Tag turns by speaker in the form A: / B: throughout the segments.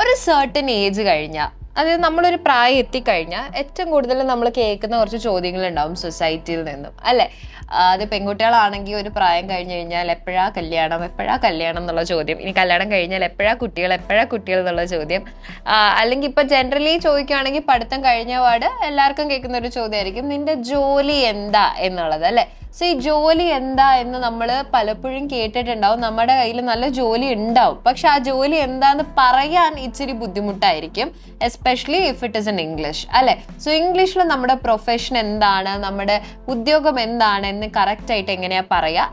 A: ഒരു certain age കഴിഞ്ഞാൽ അതായത് നമ്മളൊരു പ്രായം എത്തിക്കഴിഞ്ഞാൽ ഏറ്റവും കൂടുതൽ നമ്മൾ കേൾക്കുന്ന കുറച്ച് ചോദ്യങ്ങളുണ്ടാവും സൊസൈറ്റിയിൽ നിന്നും. അല്ലെ? അത് പെൺകുട്ടികളാണെങ്കിൽ ഒരു പ്രായം കഴിഞ്ഞ് കഴിഞ്ഞാൽ എപ്പോഴാ കല്യാണം എപ്പോഴാ കല്യാണം എന്നുള്ള ചോദ്യം. ഇനി കല്യാണം കഴിഞ്ഞാൽ എപ്പോഴാ കുട്ടികൾ എപ്പോഴാ കുട്ടികൾ എന്നുള്ള ചോദ്യം. അല്ലെങ്കിൽ ഇപ്പൊ ജനറലി ചോദിക്കുകയാണെങ്കിൽ പഠിത്തം കഴിഞ്ഞ പാട് എല്ലാവർക്കും കേൾക്കുന്ന ഒരു ചോദ്യമായിരിക്കും നിന്റെ ജോലി എന്താ? എന്നുള്ളത് അല്ലെ? സോ ഈ ജോലി എന്താ എന്ന് നമ്മൾ പലപ്പോഴും കേട്ടിട്ടുണ്ടാവും. നമ്മുടെ കയ്യിൽ നല്ല ജോലി ഉണ്ടാവും. പക്ഷെ ആ ജോലി എന്താന്ന് പറയാൻ ഇച്ചിരി ബുദ്ധിമുട്ടായിരിക്കും especially if it is in English അല്ലെ? സോ ഇംഗ്ലീഷിൽ നമ്മുടെ പ്രൊഫഷൻ എന്താണ്? നമ്മുടെ ഉദ്യോഗം എന്താണ്? എന്ന് കറക്റ്റ് ആയിട്ട് എങ്ങനെയാ പറയാ?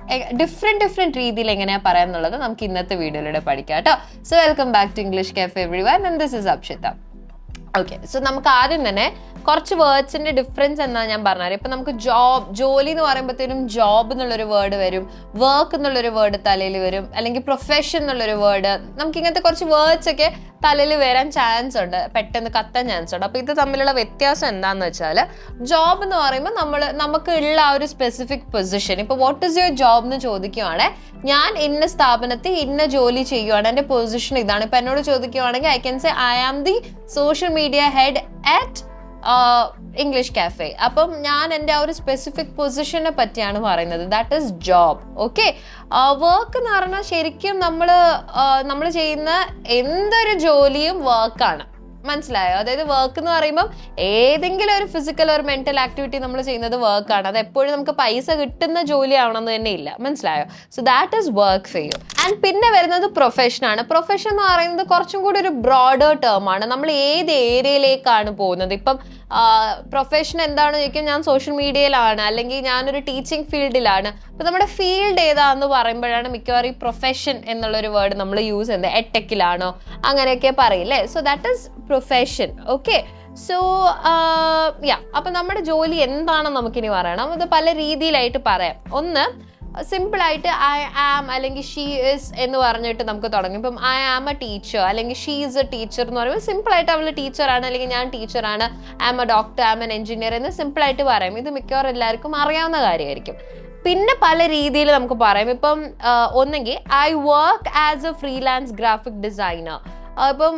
A: ഡിഫറെന്റ് ഡിഫറെന്റ് രീതിയിൽ എങ്ങനെയാ പറയാന്നുള്ളത് നമുക്ക് ഇന്നത്തെ വീഡിയോയിലൂടെ പഠിക്കാം കേട്ടോ. So welcome back to English cafe everyone this is Apshita okay so നമുക്ക് ആദ്യം തന്നെ കുറച്ച് വേർഡ്സിന്റെ ഡിഫറൻസ് എന്നാ ഞാൻ പറഞ്ഞത്. ഇപ്പൊ നമുക്ക് ജോബ് ജോലി എന്ന് പറയുമ്പോഴത്തേനും ജോബ് എന്നുള്ളൊരു വേർഡ് വരും വർക്ക് എന്നുള്ളൊരു വേർഡ് തലയിൽ വരും അല്ലെങ്കിൽ പ്രൊഫഷൻ എന്നുള്ളൊരു വേർഡ് നമുക്ക് ഇങ്ങനത്തെ കുറച്ച് വേർഡ്സ് ഒക്കെ തലയിൽ വരാൻ ചാൻസ് ഉണ്ട്. പെട്ടെന്ന് കത്താൻ ചാൻസ് ഉണ്ട്. അപ്പൊ ഇത് തമ്മിലുള്ള വ്യത്യാസം എന്താന്ന് വെച്ചാൽ ജോബ് എന്ന് പറയുമ്പോൾ നമ്മൾ നമുക്ക് ഉള്ള ആ ഒരു സ്പെസിഫിക് പൊസിഷൻ ഇപ്പൊ വാട്ട് ഇസ് യുവർ ജോബ് എന്ന് ചോദിക്കുവാണെ ഞാൻ ഇന്ന സ്ഥാപനത്തിൽ ഇന്ന ജോലി ചെയ്യുവാണ്. എന്റെ പൊസിഷൻ ഇതാണ്. ഇപ്പൊ എന്നോട് ചോദിക്കുവാണെങ്കിൽ I can say I am the social media head at English cafe അപ്പം ഞാൻ എന്റെ ആ ഒരു സ്പെസിഫിക് പൊസിഷനെ പറ്റിയാണ് പറയുന്നത്. That is job okay work എന്ന് പറഞ്ഞാൽ ശരിക്കും നമ്മൾ നമ്മൾ ചെയ്യുന്ന എന്തൊരു ജോലിയും വർക്കാണ് മനസ്സിലായോ? അതായത് വർക്ക് എന്ന് പറയുമ്പോൾ ഏതെങ്കിലും ഒരു ഫിസിക്കൽ ഒരു മെന്റൽ ആക്ടിവിറ്റി നമ്മൾ ചെയ്യുന്നത് വർക്കാണ് അത് എപ്പോഴും നമുക്ക് പൈസ കിട്ടുന്ന ജോലി ആവണമെന്ന് തന്നെ ഇല്ല. മനസ്സിലായോ? So that is work for and പിന്നെ വരുന്നത് പ്രൊഫഷനാണ് പ്രൊഫഷൻ എന്ന് പറയുന്നത് കുറച്ചും കൂടി ഒരു ബ്രോഡർ ടേം ആണ്. നമ്മൾ ഏത് ഏരിയയിലേക്കാണ് പോകുന്നത്? ഇപ്പം പ്രൊഫഷൻ എന്താണെന്ന് ചോദിക്കാൻ ഞാൻ സോഷ്യൽ മീഡിയയിലാണ് അല്ലെങ്കിൽ ഞാനൊരു ടീച്ചിങ് ഫീൽഡിലാണ് അപ്പം നമ്മുടെ ഫീൽഡ് ഏതാന്ന് പറയുമ്പോഴാണ് മിക്കവാറും ഈ പ്രൊഫഷൻ എന്നുള്ളൊരു വേർഡ് നമ്മൾ യൂസ് ചെയ്യുന്നത്. എട്ടെക്കിലാണോ അങ്ങനെയൊക്കെ പറയില്ലേ so that is profession okay so ya അപ്പം നമ്മുടെ ജോലി എന്താണെന്ന് നമുക്കിനി പറയണം. അത് പല രീതിയിലായിട്ട് പറയാം. ഒന്ന് സിമ്പിൾ ആയിട്ട് ഐ ആം അല്ലെങ്കിൽ ഷീ ഇസ് എന്ന് പറഞ്ഞിട്ട് നമുക്ക് തുടങ്ങും. ഇപ്പം ഐ ആം എ ടീച്ചർ അല്ലെങ്കിൽ ഷീ ഇസ് എ ടീച്ചർ എന്ന് പറയുമ്പോൾ സിമ്പിളായിട്ട് അവൾ ടീച്ചറാണ് അല്ലെങ്കിൽ ഞാൻ ടീച്ചറാണ് am a doctor am an engineer എന്ന് സിമ്പിളായിട്ട് പറയും. ഇത് മിക്കവാറും എല്ലാവർക്കും അറിയാവുന്ന കാര്യമായിരിക്കും. പിന്നെ പല രീതിയിൽ നമുക്ക് പറയാം. ഇപ്പം ഒന്നെങ്കിൽ I work as a freelance graphic designer അപ്പം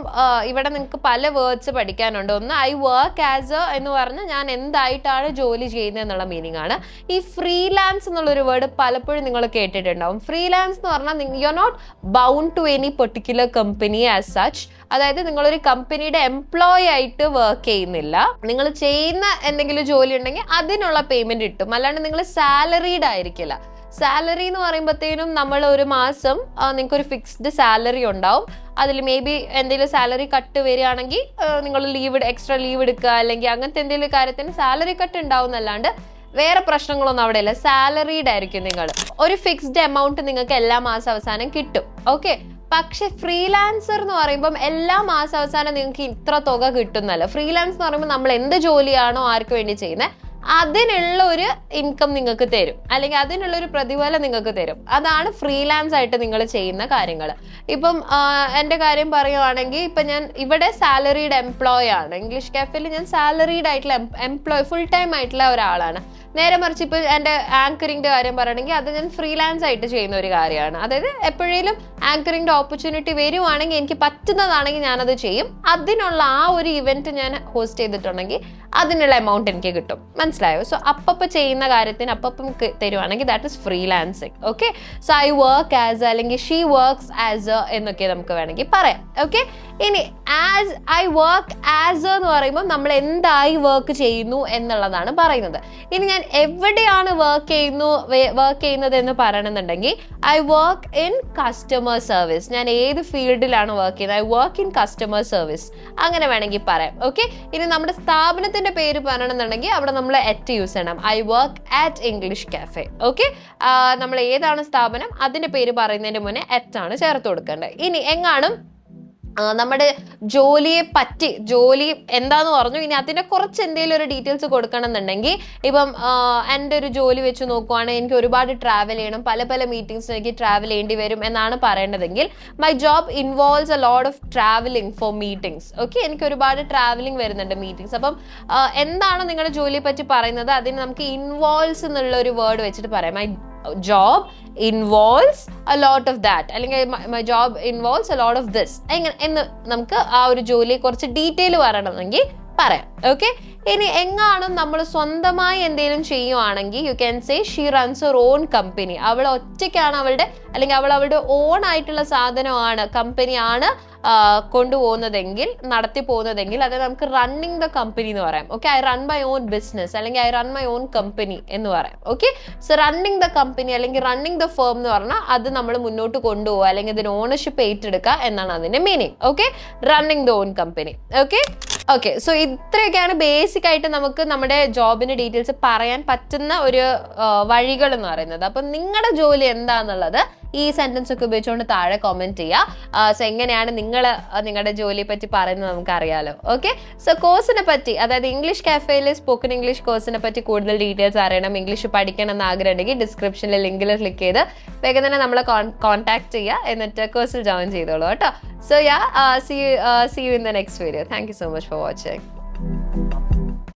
A: ഇവിടെ നിങ്ങൾക്ക് പല വേർഡ്സ് പഠിക്കാനുണ്ട്. ഒന്ന് ഐ വർക്ക് ആസ് എ എന്ന് പറഞ്ഞാൽ ഞാൻ എന്തായിട്ടാണ് ജോലി ചെയ്യുന്നത് എന്നുള്ള മീനിങ് ആണ്. ഈ ഫ്രീലാൻസ് എന്നുള്ളൊരു വേർഡ് പലപ്പോഴും നിങ്ങൾ കേട്ടിട്ടുണ്ടാവും. ഫ്രീലാൻസ് എന്ന് പറഞ്ഞാൽ you are not bound to any particular company as such അതായത് നിങ്ങളൊരു കമ്പനിയുടെ എംപ്ലോയി ആയിട്ട് വർക്ക് ചെയ്യുന്നില്ല. നിങ്ങൾ ചെയ്യുന്ന എന്തെങ്കിലും ജോലി ഉണ്ടെങ്കിൽ അതിനുള്ള പേയ്മെന്റ് കിട്ടും. അല്ലാണ്ട് നിങ്ങൾ സാലറീഡ് ആയിരിക്കില്ല. സാലറി എന്ന് പറയുമ്പോഴത്തേനും നമ്മൾ ഒരു മാസം നിങ്ങൾക്ക് ഒരു ഫിക്സ്ഡ് സാലറി ഉണ്ടാവും. അതിൽ മേ ബി എന്തെങ്കിലും സാലറി കട്ട് വരികയാണെങ്കിൽ നിങ്ങൾ ലീവ് എക്സ്ട്രാ ലീവ് എടുക്കുക അല്ലെങ്കിൽ അങ്ങനത്തെ എന്തെങ്കിലും കാര്യത്തിന് സാലറി കട്ട് ഉണ്ടാവും എന്നല്ലാണ്ട് വേറെ പ്രശ്നങ്ങളൊന്നും അവിടെ ഇല്ല സാലറീഡ് ആയിരിക്കും നിങ്ങൾ ഒരു ഫിക്സ്ഡ് എമൗണ്ട് നിങ്ങൾക്ക് എല്ലാ മാസം അവസാനം കിട്ടും. ഓക്കെ പക്ഷെ ഫ്രീലാൻസർ എന്ന് പറയുമ്പം എല്ലാ മാസം അവസാനം നിങ്ങൾക്ക് ഇത്ര തുക കിട്ടുന്നല്ല ഫ്രീലാൻസ് എന്ന് പറയുമ്പോൾ നമ്മൾ എന്ത് ജോലിയാണോ ആർക്ക് വേണ്ടി ചെയ്യുന്നത് അതിനുള്ള ഒരു ഇൻകം നിങ്ങൾക്ക് തരും. അല്ലെങ്കിൽ അതിനുള്ള ഒരു പ്രതിഫലം നിങ്ങൾക്ക് തരും. അതാണ് ഫ്രീലാൻസ് ആയിട്ട് നിങ്ങൾ ചെയ്യുന്ന കാര്യങ്ങൾ. ഇപ്പം എന്റെ കാര്യം പറയുവാണെങ്കിൽ ഇപ്പം ഞാൻ ഇവിടെ സാലറീഡ് എംപ്ലോയി ആണ്. ഇംഗ്ലീഷ് കാഫേയിൽ ഞാൻ സാലറീഡ് ആയിട്ടുള്ള എംപ്ലോയ് ഫുൾ ടൈം ആയിട്ടുള്ള ഒരാളാണ്. നേരെ മറിച്ച് ഇപ്പം എന്റെ ആങ്കറിങ്ങിന്റെ കാര്യം പറയുകയാണെങ്കിൽ അത് ഞാൻ ഫ്രീലാൻസ് ആയിട്ട് ചെയ്യുന്ന ഒരു കാര്യമാണ്. അതായത് എപ്പോഴേലും ആങ്കറിങ്ങിന്റെ ഓപ്പർച്യൂണിറ്റി വരുവാണെങ്കിൽ എനിക്ക് പറ്റുന്നതാണെങ്കിൽ ഞാനത് ചെയ്യും. അതിനുള്ള ആ ഒരു ഇവന്റ് ഞാൻ ഹോസ്റ്റ് ചെയ്തിട്ടുണ്ടെങ്കിൽ അതിനുള്ള എമൗണ്ട് എനിക്ക് കിട്ടും. മനസ്സിലായോ? സോ അപ്പപ്പോൾ ചെയ്യുന്ന കാര്യത്തിന് അപ്പം തരുവാണെങ്കിൽ that is freelancing okay so I work as അല്ലെങ്കിൽ ഷീ വർക്ക്സ് ആസ് എന്നൊക്കെ നമുക്ക് വേണമെങ്കിൽ പറയാം. ഓക്കെ ഇനി ആസ് ഐ വർക്ക് ആസ് എന്ന് പറയുമ്പോൾ നമ്മൾ എന്തായി വർക്ക് ചെയ്യുന്നു എന്നുള്ളതാണ് പറയുന്നത്. ഇനി ഞാൻ എവിടെയാണ് വർക്ക് ചെയ്യുന്നു വർക്ക് ചെയ്യുന്നത് എന്ന് പറയണമെന്നുണ്ടെങ്കിൽ I work in customer service ഞാൻ ഏത് ഫീൽഡിലാണ് വർക്ക് ചെയ്യുന്നത്? I work in customer service അങ്ങനെ വേണമെങ്കിൽ പറയാം. ഓക്കെ ഇനി നമ്മുടെ സ്ഥാപനത്തിന്റെ പേര് പറയണമെന്നുണ്ടെങ്കിൽ അവിടെ നമ്മൾ എറ്റ് യൂസ് ചെയ്യണം. I work at English cafe okay നമ്മൾ ഏതാണ് സ്ഥാപനം? അതിന്റെ പേര് പറയുന്നതിന് മുന്നേ എറ്റ് ആണ് ചേർത്ത് കൊടുക്കേണ്ടത്. ഇനി എങ്ങാനും നമ്മുടെ ജോലിയെ പറ്റി ജോലി എന്താന്ന് പറഞ്ഞു ഇനി അതിനെ കുറച്ച് എന്തെങ്കിലും ഒരു ഡീറ്റെയിൽസ് കൊടുക്കണം എന്നുണ്ടെങ്കിൽ ഇപ്പം എന്റെ ഒരു ജോലി വെച്ച് നോക്കുവാണെങ്കിൽ എനിക്ക് ഒരുപാട് ട്രാവൽ ചെയ്യണം പല പല മീറ്റിംഗ്സിന് എനിക്ക് ട്രാവൽ ചെയ്യേണ്ടി വരും എന്നാണ് പറയേണ്ടതെങ്കിൽ my job involves a load of travelling for meetings okay എനിക്ക് ഒരുപാട് ട്രാവലിംഗ് വരുന്നുണ്ട് മീറ്റിംഗ്സ് അപ്പം എന്താണ് നിങ്ങളുടെ ജോലിയെ പറ്റി പറയുന്നത്? അതിന് നമുക്ക് ഇൻവോൾവ്സ് എന്നുള്ള ഒരു വേർഡ് വെച്ചിട്ട് പറയാം. My job involves a lot of that അല്ലെങ്കിൽ my job involves a lot of this എങ്ങനെ എന്ന് നമുക്ക് ആ ഒരു ജോലിയെ കുറച്ച് ഡീറ്റെയിൽ പറയണമെങ്കിൽ പറയാം. ഓക്കെ ഇനി എങ്ങാണ് നമ്മൾ സ്വന്തമായി എന്തെങ്കിലും ചെയ്യുവാണെങ്കിൽ you can say she runs her own company അവൾ ഒറ്റയ്ക്കാണ് അവളുടെ അല്ലെങ്കിൽ അവൾ അവളുടെ ഓൺ ആയിട്ടുള്ള സാധനമാണ് കമ്പനിയാണ് കൊണ്ടുപോകുന്നതെങ്കിൽ നടത്തി പോകുന്നതെങ്കിൽ അത് നമുക്ക് റണ്ണിങ് ദ കമ്പനി എന്ന് പറയാം. Okay I run my own business അല്ലെങ്കിൽ I run my own company എന്ന് പറയാം. Okay so running the company അല്ലെങ്കിൽ റണ്ണിങ് ദ ഫേം എന്ന് പറഞ്ഞാൽ അത് നമ്മൾ മുന്നോട്ട് കൊണ്ടുപോകുക അല്ലെങ്കിൽ ഇതിന് ഓണർഷിപ്പ് ഏറ്റെടുക്കുക എന്നാണ് അതിന്റെ meaning okay running the own company okay okay so ഇത്രയൊക്കെയാണ് ബേസിക് ആയിട്ട് നമുക്ക് നമ്മുടെ ജോബിന്റെ ഡീറ്റെയിൽസ് പറയാൻ പറ്റുന്ന ഒരു വഴികൾ എന്ന് പറയുന്നത്. അപ്പം നിങ്ങളുടെ ജോലി എന്താണെന്നുള്ളത് ഈ സെന്റൻസ് ഒക്കെ ഉപയോഗിച്ചുകൊണ്ട് താഴെ കോമെന്റ് ചെയ്യുക സോ എങ്ങനെയാണ് നിങ്ങൾ നിങ്ങളുടെ ജോലിയെ പറ്റി പറയുന്നത് നമുക്ക് അറിയാലോ ഓക്കെ സോ കോഴ്സിനെ പറ്റി അതായത് ഇംഗ്ലീഷ് കാഫേയിലെ സ്പോക്കൺ ഇംഗ്ലീഷ് കോഴ്സിനെ പറ്റി കൂടുതൽ ഡീറ്റെയിൽസ് അറിയണം ഇംഗ്ലീഷ് പഠിക്കണം എന്ന് ആഗ്രഹം ഉണ്ടെങ്കിൽ ഡിസ്ക്രിപ്ഷനിൽ ലിങ്കിൽ ക്ലിക്ക് ചെയ്ത് വേഗം തന്നെ നമ്മളെ കോൺടാക്ട് ചെയ്യുക എന്നിട്ട് കോഴ്സിൽ ജോയിൻ ചെയ്തോളൂ കേട്ടോ. So ya see see you in the next video thank you so much for watching